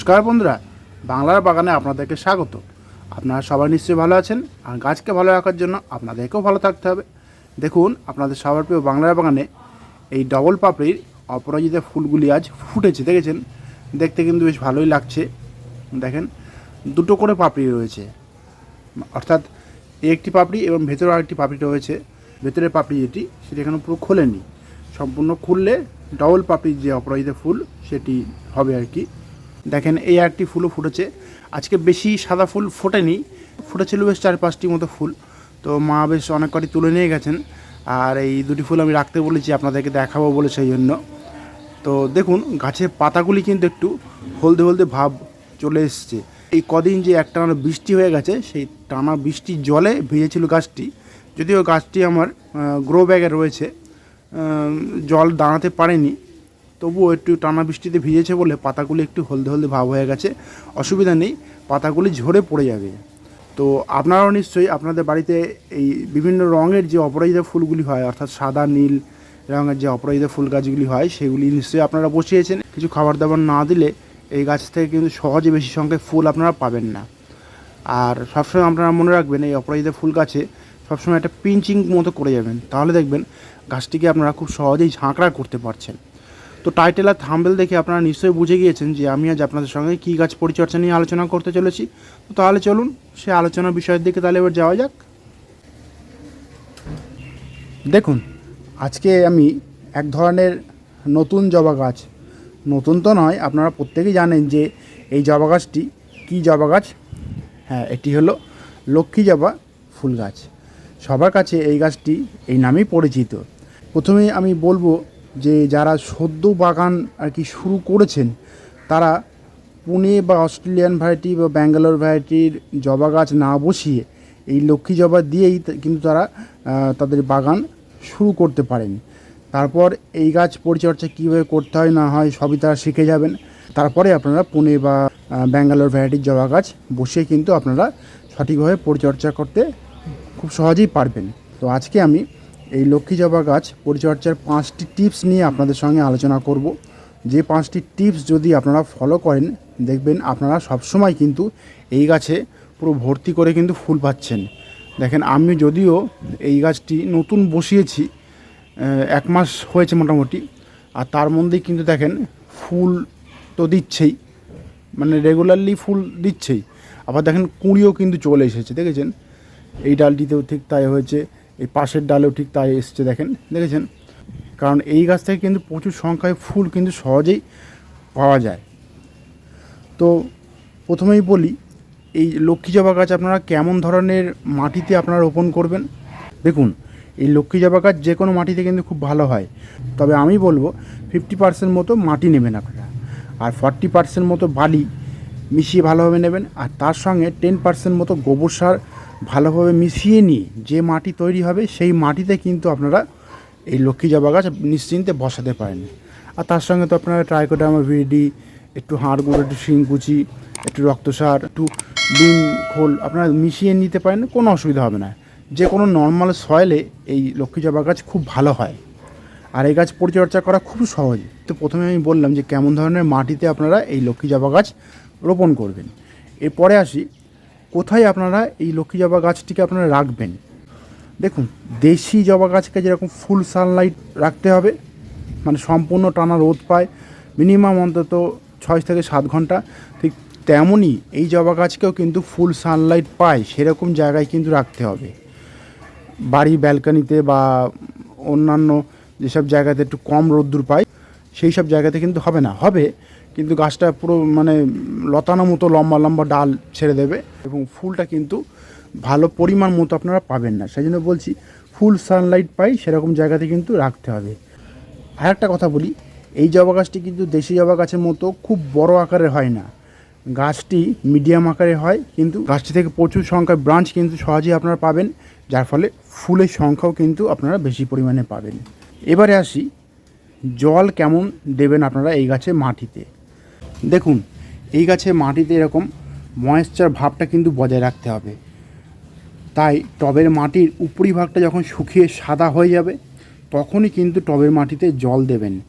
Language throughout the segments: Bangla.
নমস্কার বন্ধুরা, বাংলার বাগানে আপনাদেরকে স্বাগত। আপনারা সবাই নিশ্চয়ই ভালো আছেন, আর গাছকে ভালো রাখার জন্য আপনাদেরকেও ভালো থাকতে হবে। দেখুন, আপনাদের সবার প্রিয় বাংলার বাগানে এই ডবল পাপড়ির অপরাজিতা ফুলগুলি আজ ফুটেছে, দেখেছেন? দেখতে কিন্তু বেশ ভালোই লাগছে। দেখেন, দুটো করে পাপড়ি রয়েছে। অর্থাৎ একটি পাপড়ি এবং ভেতরে আরেকটি পাপড়ি রয়েছে। ভেতরের পাপড়ি যেটি, সেটি এখানে পুরো খোলেনি। সম্পূর্ণ খুললে ডবল পাপড়ির যে অপরাজিতা ফুল, সেটি হবে আর কি। দেখেন এই একটি ফুলও ফুটেছে। আজকে বেশি সাদা ফুল ফোটেনি ফুটেছিল বেশ চার পাঁচটি মতো ফুল। তো মা বেশ অনেক কটি তুলে নিয়ে গেছেন। আর এই দুটি ফুল আমি রাখতে বলেছি, আপনাদেরকে দেখাবো বলে সেই জন্য। তো দেখুন, গাছের পাতাগুলি কিন্তু একটু হলদে হলদে ভাব চলে এসছে। এই কদিন যে এক টানা বৃষ্টি হয়ে গেছে, সেই টানা বৃষ্টির জলে ভিজেছিল গাছটি। যদিও গাছটি আমার গ্রো ব্যাগে রয়েছে জল দাঁড়াতে পারেনি। তবুও একটু টানা বৃষ্টিতে ভিজেছে বলে পাতাগুলি একটু হলদে হলদে ভাব হয়ে গেছে। অসুবিধা নেই, পাতাগুলি ঝরে পড়ে যাবে। তো আপনারাও নিশ্চয়ই আপনাদের বাড়িতে এই বিভিন্ন রঙের যে অপরাজিতা ফুলগুলি হয়, অর্থাৎ সাদা, নীল রঙের যে অপরাজিতা ফুল গাছগুলি হয়, সেগুলি নিশ্চয়ই আপনারা বসিয়েছেন। কিছু খাবার দাবার না দিলে এই গাছ থেকে কিন্তু সহজে বেশি সংখ্যায় ফুল আপনারা পাবেন না। আর সবসময় আপনারা মনে রাখবেন, এই অপরাজিতা ফুল গাছে সবসময় একটা পিঞ্চিং মতো করে যাবেন। তাহলে দেখবেন গাছটিকে আপনারা খুব সহজেই ঝাঁকড়া করতে পারছেন। তো টাইটেল আর থাম্বেল দেখে আপনারা নিশ্চয়ই বুঝে গিয়েছেন যে আমি আজ আপনাদের সঙ্গে কী গাছ পরিচর্যা নিয়ে আলোচনা করতে চলেছি। তো তাহলে চলুন, সে আলোচনা বিষয়ের দিকে তাহলে এবার যাওয়া যাক। দেখুন, আজকে আমি এক ধরনের নতুন জবা গাছ। নতুন তো নয়, আপনারা প্রত্যেকেই জানেন যে এই জবা গাছটি কী জবা গাছ? হ্যাঁ এটি হলো লক্ষ্মী জবা ফুল গাছ। সবার কাছে এই গাছটি এই নামেই পরিচিত। প্রথমে আমি বলব যে যারা সদ্য বাগান আর কি শুরু করেছেন, তারা পুনে বা অস্ট্রেলিয়ান ভ্যারাইটি বা ব্যাঙ্গালোর ভ্যারাইটির জবা গাছ না বসিয়ে এই লক্ষ্মী জবা দিয়েই কিন্তু তারা তাদের বাগান শুরু করতে পারেন। তারপর এই গাছ পরিচর্যা কীভাবে করতে হয়, না হয়, সবই তারা শিখে যাবেন। তারপরে আপনারা পুনে বা ব্যাঙ্গালোর ভ্যারাইটির জবা গাছ বসিয়ে কিন্তু আপনারা সঠিকভাবে পরিচর্যা করতে খুব সহজেই পারবেন। তো আজকে আমি এই লক্ষ্মী জবা গাছ পরিচর্যার পাঁচটি টিপস নিয়ে আপনাদের সঙ্গে আলোচনা করব। যে পাঁচটি টিপস যদি আপনারা ফলো করেন, দেখবেন আপনারা সবসময় কিন্তু এই গাছে পুরো ভর্তি করে কিন্তু ফুল পাচ্ছেন। দেখেন, আমি যদিও এই গাছটি নতুন বসিয়েছি এক মাস হয়েছে মোটামুটি, আর তার মধ্যেই কিন্তু দেখেন ফুল তো দিচ্ছেই মানে রেগুলারলি ফুল দিচ্ছেই। আবার দেখেন কুঁড়িও কিন্তু চলে এসেছে, দেখেছেন? এই ডালটিতেও ঠিক তাই হয়েছে। এই পাশের ডালেও ঠিক তাই এসছে, দেখেন, দেখেছেন? কারণ এই গাছ থেকে কিন্তু প্রচুর সংখ্যায় ফুল কিন্তু সহজেই পাওয়া যায়। তো প্রথমেই বলি, এই লক্ষ্মী জবা গাছ আপনারা কেমন ধরনের মাটিতে আপনারা রোপণ করবেন? দেখুন, এই লক্ষ্মী জবা গাছ যে কোনো মাটিতে কিন্তু খুব ভালো হয়। তবে আমি বলব ফিফটি পার্সেন্ট মতো মাটি নেবেন আপনারা। আর ফর্টি পার্সেন্ট মতো বালি মিশিয়ে ভালোভাবে নেবেন। আর তার সঙ্গে টেন পার্সেন্ট মতো গোবর সার ভালোভাবে মিশিয়ে নিয়ে যে মাটি তৈরি হবে সেই মাটিতে কিন্তু আপনারা এই লক্ষ্মী জবা গাছ নিশ্চিন্তে বসাতে পারেন। আর তার সঙ্গে তো আপনারা ট্রাইকোডামা ভিডি, একটু হাড় গুঁড়ো, একটু শিংকুচি একটু রক্তসার একটু ডিম, খোল আপনারা মিশিয়ে নিতে পারেন, কোনো অসুবিধা হবে না। যে কোনো নর্মাল সয়েলে এই লক্ষ্মী জবা গাছ খুব ভালো হয়। আর এই গাছ পরিচর্যা করা খুব সহজ। তো প্রথমে আমি বললাম যে কেমন ধরনের মাটিতে আপনারা এই লক্ষ্মী জবা গাছ রোপণ করবেন। এরপরে আসি কোথায় আপনারা এই লক্ষ্মী জবা গাছটিকে আপনারা রাখবেন? দেখুন, দেশি জবা গাছকে যেরকম ফুল সানলাইট রাখতে হবে মানে সম্পূর্ণ টানা রোদ পায় মিনিমাম অন্তত ছয় থেকে সাত ঘণ্টা, ঠিক তেমনই এই জবা গাছকেও কিন্তু ফুল সানলাইট পায়, সেরকম জায়গায় কিন্তু রাখতে হবে। বাড়ি ব্যালকানিতে বা অন্যান্য যেসব জায়গাতে একটু কম রোদ্দুর পায়, সেই সব জায়গাতে কিন্তু হবে না। হবে কিন্তু গাছটা পুরো মানে লতানো মতো লম্বা লম্বা ডাল ছেড়ে দেবে এবং ফুলটা কিন্তু ভালো পরিমাণ মতো আপনারা পাবেন না। সেই জন্য বলছি, ফুল সানলাইট পাই, সেরকম জায়গাতে কিন্তু রাখতে হবে। আর একটা কথা বলি, এই জবা গাছটি কিন্তু দেশি জবা গাছের মতো খুব বড় আকারের হয় না। গাছটি মিডিয়াম আকারে হয়, কিন্তু গাছটি থেকে প্রচুর সংখ্যায় ব্রাঞ্চ কিন্তু সহজেই আপনারা পাবেন, যার ফলে ফুলের সংখ্যাও কিন্তু আপনারা বেশি পরিমাণে পাবেন। এবারে আসি, জল কেমন দেবেন আপনারা এই গাছে মাটিতে? দেখুন, এই গাছে মাটিতে এরকম ময়েশ্চার ভাবটা কিন্তু বজায় রাখতে হবে। তাই টবের মাটির উপরিভাগটা যখন শুকিয়ে সাদা হয়ে যাবে, তখনই কিন্তু টবের মাটিতে জল দেবেন।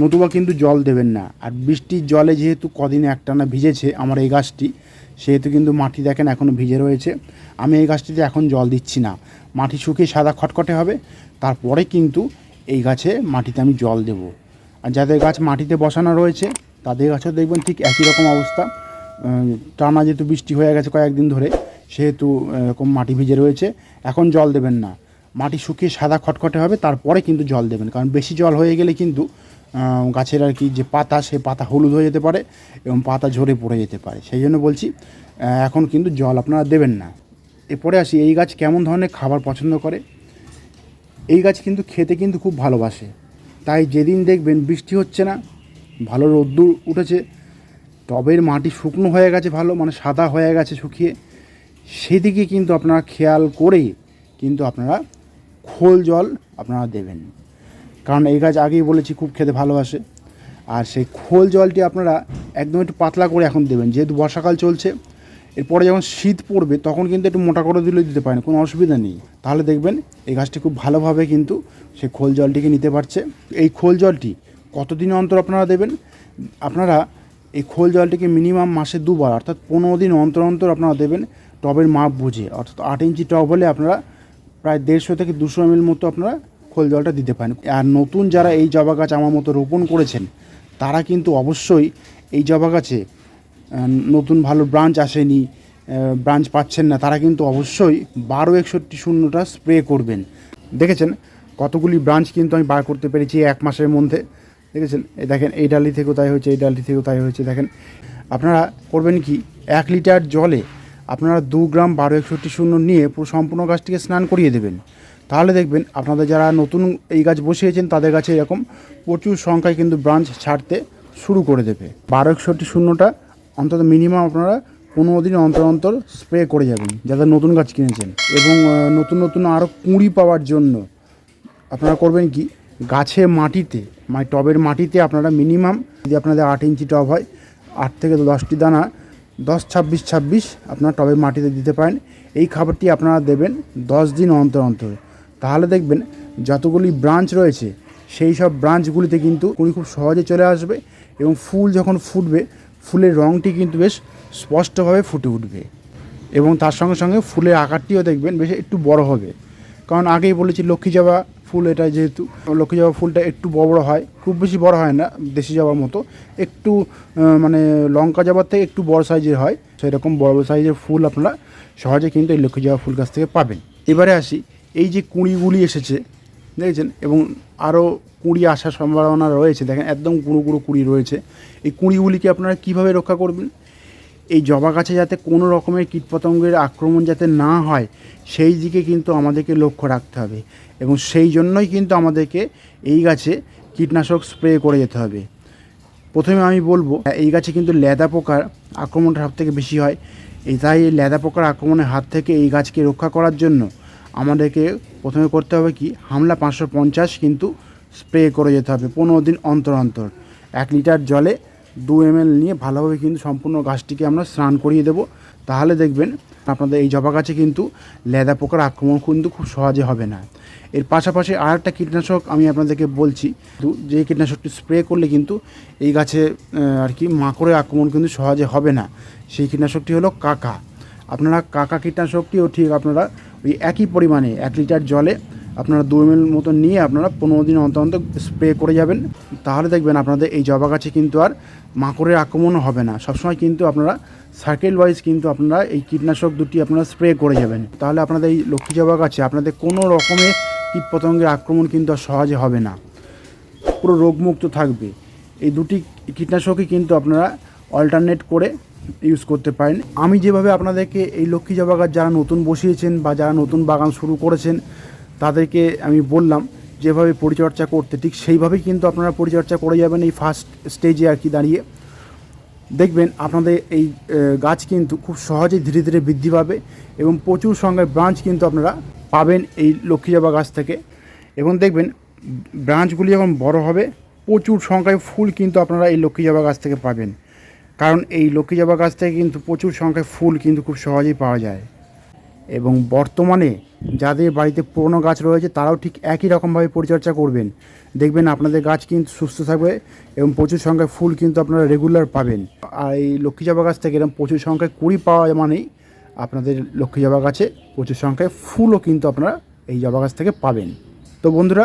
নতুবা কিন্তু জল দেবেন না। আর বৃষ্টির জলে যেহেতু কদিন একটানা ভিজেছে আমার এই গাছটি, সেহেতু কিন্তু মাটি দেখেন এখনও ভিজে রয়েছে। আমি এই গাছটিতে এখন জল দিচ্ছি না। মাটি শুকিয়ে সাদা খটখটে হবে। তারপরে কিন্তু এই গাছে মাটিতে আমি জল দেব। আর যাদের গাছ মাটিতে বসানো রয়েছে তাদের গাছেও দেখবেন ঠিক একই রকম অবস্থা। টানা যেহেতু বৃষ্টি হয়ে গেছে কয়েকদিন ধরে, সেহেতু এরকম মাটি ভিজে রয়েছে। এখন জল দেবেন না। মাটি শুকিয়ে সাদা খটখটে হবে, তারপরে কিন্তু জল দেবেন। কারণ বেশি জল হয়ে গেলে কিন্তু গাছের আর কি যে পাতা, সে পাতা হলুদ হয়ে যেতে পারে এবং পাতা ঝরে পড়ে যেতে পারে। সেই জন্য বলছি এখন কিন্তু জল আপনারা দেবেন না। এরপরে আসি, এই গাছ কেমন ধরনের খাবার পছন্দ করে? এই গাছ কিন্তু খেতে কিন্তু খুব ভালোবাসে। তাই যেদিন দেখবেন বৃষ্টি হচ্ছে না ভালো রোদ্দুর উঠেছে, টবের মাটি শুকনো হয়ে গেছে ভালো মানে সাদা হয়ে গেছে শুকিয়ে। সেদিকে কিন্তু আপনারা খেয়াল করে কিন্তু আপনারা খোল জল আপনারা দেবেন। কারণ এই গাছ আগেই বলেছি খুব খেতে ভালোবাসে। আর সেই খোল জলটি আপনারা একদম একটু পাতলা করে এখন দেবেন। যেহেতু বর্ষাকাল চলছে, এরপরে যখন শীত পড়বে, তখন কিন্তু একটু মোটা করে দিলে দিতে পারেন, কোনো অসুবিধা নেই। তাহলে দেখবেন এই গাছটি খুব ভালোভাবে কিন্তু সেই খোল জলটিকে নিতে পারছে। এই খোল জলটি কতদিন অন্তর আপনারা দেবেন? আপনারা এই খোল জলটিকে মিনিমাম মাসে দুবার, অর্থাৎ পনেরো দিন অন্তর অন্তর আপনারা দেবেন টবের মাপ বুঝে, অর্থাৎ আট ইঞ্চি টব হলে আপনারা প্রায় দেড়শো থেকে দুশো এমএল মতো আপনারা খোল জলটা দিতে পারেন। আর নতুন যারা এই জবা গাছ আমার মতো রোপণ করেছেন, তারা কিন্তু অবশ্যই এই জবা গাছে নতুন ভালো ব্রাঞ্চ আসেনি ব্রাঞ্চ পাচ্ছেন না, তারা কিন্তু অবশ্যই বারো একষট্টি শূন্যটা স্প্রে করবেন। দেখেছেন? কতগুলি ব্রাঞ্চ কিন্তু আমি বার করতে পেরেছি এক মাসের মধ্যে। দেখেছেন? দেখেন, এই ডালি থেকেও তাই হয়েছে, এই ডালি থেকেও তাই হয়েছে, দেখেন। আপনারা করবেন কি? এক লিটার জলে আপনারা দু গ্রাম বারো একষট্টি শূন্য নিয়ে পুরো সম্পূর্ণ গাছটিকে স্নান করিয়ে দেবেন। তাহলে দেখবেন আপনাদের যারা নতুন এই গাছ বসিয়েছেন, তাদের কাছে এরকম প্রচুর সংখ্যায় কিন্তু ব্রাঞ্চ ছাড়তে শুরু করে দেবে। বারো একষট্টি শূন্যটা অন্তত মিনিমাম আপনারা পনেরো দিন অন্তর অন্তর স্প্রে করে যাবেন যাদের নতুন গাছ কিনেছেন। এবং নতুন নতুন আরও কুঁড়ি পাওয়ার জন্য আপনারা করবেন কি? গাছে মাটিতে মানে টবের মাটিতে আপনারা মিনিমাম যদি আপনাদের আট ইঞ্চি টব হয়, আট থেকে দশটি দানা, দশ, ছাব্বিশ ছাব্বিশ আপনারা টবের মাটিতে দিতে পারেন। এই খাবারটি আপনারা দেবেন দশ দিন অন্তর অন্তর। তাহলে দেখবেন যতগুলি ব্রাঞ্চ রয়েছে, সেই সব ব্রাঞ্চগুলিতে কিন্তু কুড়ি খুব সহজে চলে আসবে এবং ফুল যখন ফুটবে, ফুলের রঙটি কিন্তু বেশ স্পষ্টভাবে ফুটে উঠবে এবং তার সঙ্গে সঙ্গে ফুলের আকারটিও দেখবেন বেশ একটু বড় হবে। কারণ আগেই বলেছি লক্ষ্মী জবা ফুল এটা যেহেতু, লক্ষ্মী জবা ফুলটা একটু বড় বড় হয়, খুব বেশি বড় হয় না, দেশি জবার মতো। একটু মানে লঙ্কা জবার থেকে একটু বড় সাইজের হয় সেই রকম বড় সাইজের ফুল আপনারা সহজে কিন্তু এই লক্ষ্মী জবা ফুল গাছ থেকে পাবেন। এবারে আসি, এই যে কুঁড়িগুলি এসেছে, দেখেছেন? এবং আরও কুঁড়ি আসার সম্ভাবনা রয়েছে, দেখেন একদম গুঁড়ো গুঁড়ো কুঁড়ি রয়েছে। এই কুঁড়িগুলিকে আপনারা কীভাবে রক্ষা করবেন? এই জবা গাছে যাতে কোনো রকমের কীটপতঙ্গের আক্রমণ যাতে না হয়, সেই দিকে কিন্তু আমাদেরকে লক্ষ্য রাখতে হবে। এবং সেই জন্যই কিন্তু আমাদেরকে এই গাছে কীটনাশক স্প্রে করে যেতে হবে। প্রথমে আমি বলব, এই গাছে কিন্তু লেদা পোকার আক্রমণটা সব থেকে বেশি হয়। এই তাই এই লেদা পোকার আক্রমণের হাত থেকে এই গাছকে রক্ষা করার জন্য আমাদেরকে প্রথমে করতে হবে কি, হামলা পাঁচশো পঞ্চাশ কিন্তু স্প্রে করে যেতে হবে পনেরো দিন অন্তর অন্তর। এক লিটার জলে দু এম নিয়ে ভালোভাবে কিন্তু সম্পূর্ণ গাছটিকে আমরা স্নান করিয়ে দেবো। তাহলে দেখবেন আপনাদের এই জবা গাছে কিন্তু লেদা পোকার আক্রমণ কিন্তু খুব সহজে হবে না। এর পাশাপাশি আর একটা কীটনাশক আমি আপনাদেরকে বলছি যে কীটনাশকটি স্প্রে করলে কিন্তু এই গাছে আর কি মাকড়ের আক্রমণ কিন্তু সহজে হবে না। সেই কীটনাশকটি হলো কাকা। আপনারা কাকা কীটনাশকটিও ঠিক আপনারা ওই একই পরিমাণে এক লিটার জলে আপনারা দু এম মতো নিয়ে আপনারা পনেরো দিন অন্তর অন্তর স্প্রে করে যাবেন। তাহলে দেখবেন আপনাদের এই জবা গাছে কিন্তু আর মাকড়ের আক্রমণও হবে না। সবসময় কিন্তু আপনারা সার্কেল ওয়াইজ কিন্তু আপনারা এই কীটনাশক দুটি আপনারা স্প্রে করে যাবেন। তাহলে আপনাদের এই লক্ষ্মী জবা গাছে আপনাদের কোনো রকমের কীটপতঙ্গের আক্রমণ কিন্তু আর সহজে হবে না। পুরো রোগমুক্ত থাকবে। এই দুটি কীটনাশকই কিন্তু আপনারা অল্টারনেট করে ইউজ করতে পারেন। আমি যেভাবে আপনাদেরকে এই লক্ষ্মী জবা গাছ যারা নতুন বসিয়েছেন বা যারা নতুন বাগান শুরু করেছেন তাদেরকে আমি বললাম, যেভাবে পরিচর্যা করতে, ঠিক সেইভাবেই কিন্তু আপনারা পরিচর্যা করে যাবেন এই ফার্স্ট স্টেজে আর কি দাঁড়িয়ে। দেখবেন আপনাদের এই গাছ কিন্তু খুব সহজেই ধীরে ধীরে বৃদ্ধি পাবে এবং প্রচুর সংখ্যায় ব্রাঞ্চ কিন্তু আপনারা পাবেন এই লক্ষ্মী জবা গাছ থেকে। এবং দেখবেন ব্রাঞ্চগুলি যখন বড় হবে, প্রচুর সংখ্যায় ফুল কিন্তু আপনারা এই লক্ষ্মী জবা গাছ থেকে পাবেন। কারণ এই লক্ষ্মী জবা গাছ থেকে কিন্তু প্রচুর সংখ্যায় ফুল কিন্তু খুব সহজেই পাওয়া যায়। এবং বর্তমানে যাদের বাড়িতে পুরনো গাছ রয়েছে তারাও ঠিক একই রকমভাবে পরিচর্যা করবেন। দেখবেন আপনাদের গাছ কিন্তু সুস্থ থাকবে এবং প্রচুর সংখ্যায় ফুল কিন্তু আপনারা রেগুলার পাবেন। আর এই লক্ষ্মী জবা গাছ থেকে এরকম প্রচুর সংখ্যায় কুড়ি পাওয়া মানেই আপনাদের লক্ষ্মী জবা গাছে প্রচুর সংখ্যায় ফুলও কিন্তু আপনারা এই জবা গাছ থেকে পাবেন। তো বন্ধুরা